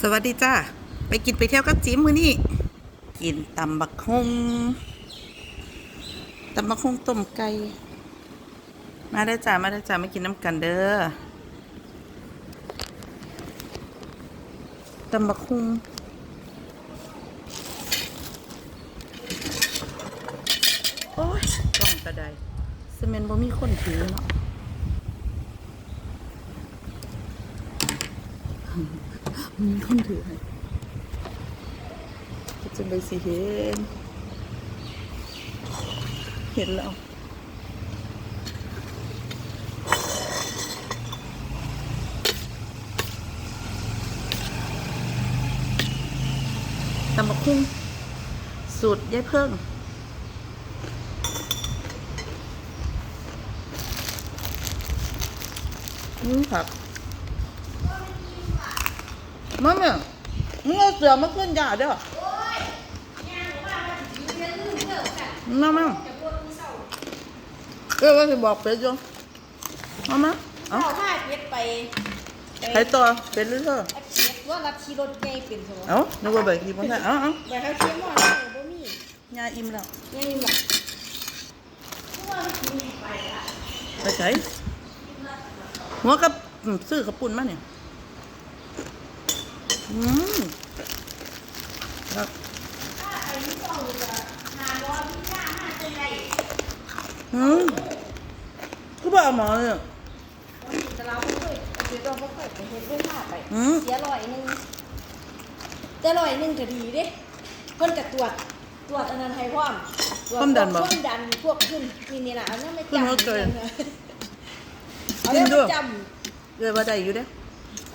สวัสดีจ้าไปกินไปเที่ยวกับจิ๋มมือนี่กินตำบักฮงตำบักฮงต้มไก่มาได้จ้ามาได้จ้าไมากินน้ำกันเด้อตำบักฮงโอ้ยกล่องกระไดสเมนบ่มีคนถือเนาะ มีคนถือให้ก็จะไปสิเห็น เห็นแล้วตำบักคุ้งสูตรยายเพิ่งนี่ผัก มาแม่มึงเอาเสือมาขึ้นยาเด้อมาแม่เออว่าสิบอกเป็ดอยู่มามาเอาเอาผ้าเป็ดไปใครต่อเป็ดหรือเธอไอเป็ดว่ารัดชีรถไงเป็นสมเอานึกว่าเบิกทีบ่ใช่เอาเอาไปเขาเชื่อมว่าอะไรบ่มียาอิ่มแล้วยังมีหลักไปใช้หัวกับซื้อกระปุ่นมาเนี่ย อืมครับอืมก็บอกหมอเลยแต่เราไม่เคยเดี๋ยวเราไม่เคยไปเห็นด้วยผ้าไปอืมเสียร้อยหนึงแต่ร้อยนึงก็ดีเด้เพิ่นก็ตรวจตรวจอันนั้นให้พร้อมตรวจความดันบ่ความดันพวกขึ้นนี่นี่ล่ะเอาเนี่ยไม่ขึ้นหัวจำใจเอาเนี่ยขึ้นด้มาวยเลยว่าได้อยู่เด้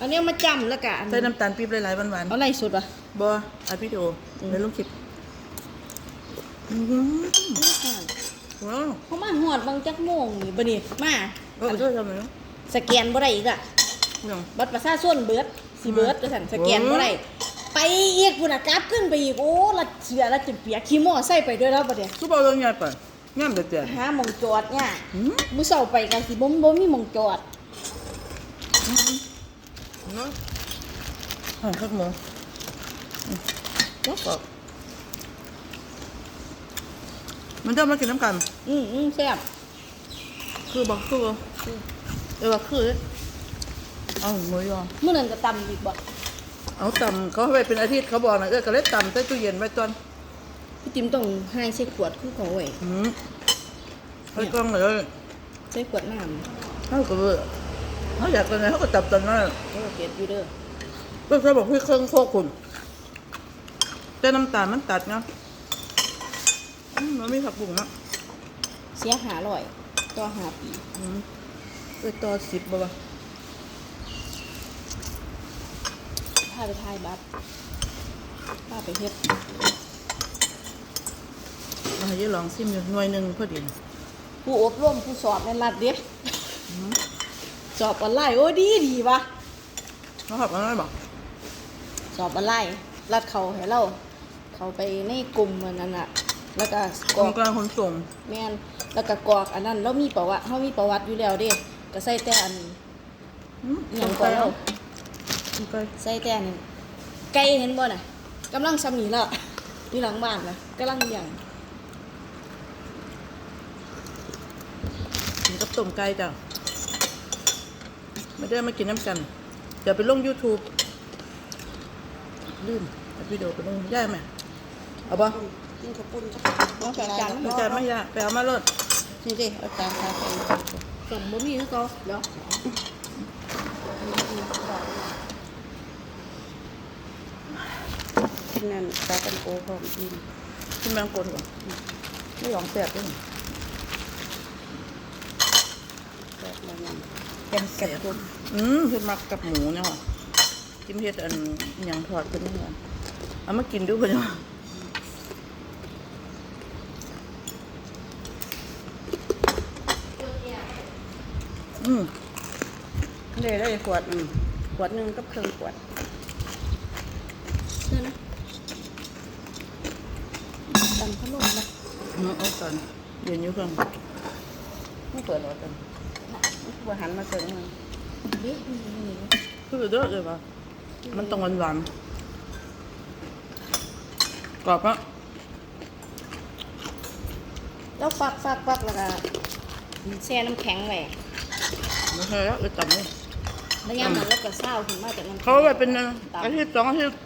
ำเอาเนี่ยมาจำแล้วก็อันใส่น้ำตาลปี๊บหลายๆหวานเอาไหนสุดวะ ๆบ่อัดวิดีโอในลงคลิปอืมว้าวเขามาหอดบางจักโมงนี่บ่นี่มาเออช่วยทำหน่อยนะสแกนบ่ได้อีกอะยังบัตรประชาชนเบิดสิเบิดก็สั่นสแกนบ่ได้ไปอีกพุ่นน่ะกราฟขึ้นไปอีกโอ้ละเสือละจิเปียกขี้หม้อใส่ไปด้วยแล้วบัดเนี่ยคือบอกเรื่องใหญ่ไปงามเด็ดเดียวหาหมองจอดเนี่ยอืมมื้อเช้าไปก็สิบ่บ่มีหมองจอด เนาะห่างข้าวหมูอืมแล้วก็มันจะมากินน้ำกัน อืมอืมแซ่บคือบอกคือเออว่าคือเอาหมูยอมื้อนั้นก็ตำอีกบ่เอาตำเขาให้ไปเป็นอาทิตย์เขาบอกนะเออก็เลยตำใส่ตู้เย็นไว้ตอนพี่ติ๋มต้องให้ใส่ขวดคือของไว้อืมไว้กล้องเลยใส่ขวดน้ำเขาก็เบื่อ เขาอยากเป็นไงเขาก็จับตอนนั้นเออเก็บอยู่เด้อก็เขาบอกพี่เครื่องโคกคุณแต่น้ำตาลมันตัดเนาะอืมมันไม่ผักบุ้งนะเสียหาร้อย ต่อหาปีอืมเออต่อสิบบ่วะพาไปถ่ายบัตรพาไปเฮ็ดมาให้ยายลองซิมอยู่หน่วยหนึ่งพอดีนะผู้อบรมผู้สอบในรัฐเด้ สอบออนไลน์โอ้ดีดีวะเขาขับอะไรบอกสอบออนไลน์รัดเขาให้เราเขาไปในกลุ่มอันนั้นอะแล้วก็กกรอองกการขนส่งแม่นแล้วก็กรอกอันนั้นเรามีประวัติเขามีประวัติอยู่แล้วเด้ก็ใส่แต่อันอืมอหย่างก่อนเราส่งไปใส่แต่อันนั้นไก่เห็นบ่น่ะกำลังสมีแล้วอยู่หลังบ้านนะกำลังเลี้ยงกินกับต้มไก่จ้ะ ไม่ได้มากินน้ำกัน เดี๋ยวไปลง YouTube ลืมเอาวิดีโอไปลงได้ไหมเอาบ่กินข้าวปุ้นจ้ะไม่ใช่ไม่ยากไปเอามาเลยนี่ดิเอาจานทาไปสั่งบ่มีคือเก่าเดี๋ยวกินนั่นปลาตังโกพร้อมกินกินแมงกนก่อนไม่ยอมแสบด้วยแบบละนั่น แกงแสบอืมคือมักกับหมูเนี่ยว่ะกินเฮ็ดอันหยังทอดขึ้นนี่ว่ะเอามากินดูเพิ่นว่าอืมได้ได้ขวดอืมขวดหนึงกับเครื่องขวดนั่นนะตำขนมนะอืมเอาก่อนเดี๋ยวนี้เพิ่งไม่เปิดหรอกจัง บ่หันมาเจอมันเด็กนี่นี่คือเด้อเลยว่ะมันต้องหวานๆกรอบปะแล้วฟักฟักฟักแล้วก็แช่น้ำแข็งไว้ไม่ใช่แล้วเออต่ำเลยแล้วยามนั้นแล้วก็เศร้าขึ้นมาจากน้ำแข็งเขาเอาไปเป็นอาทิตย์สองอาทิตย์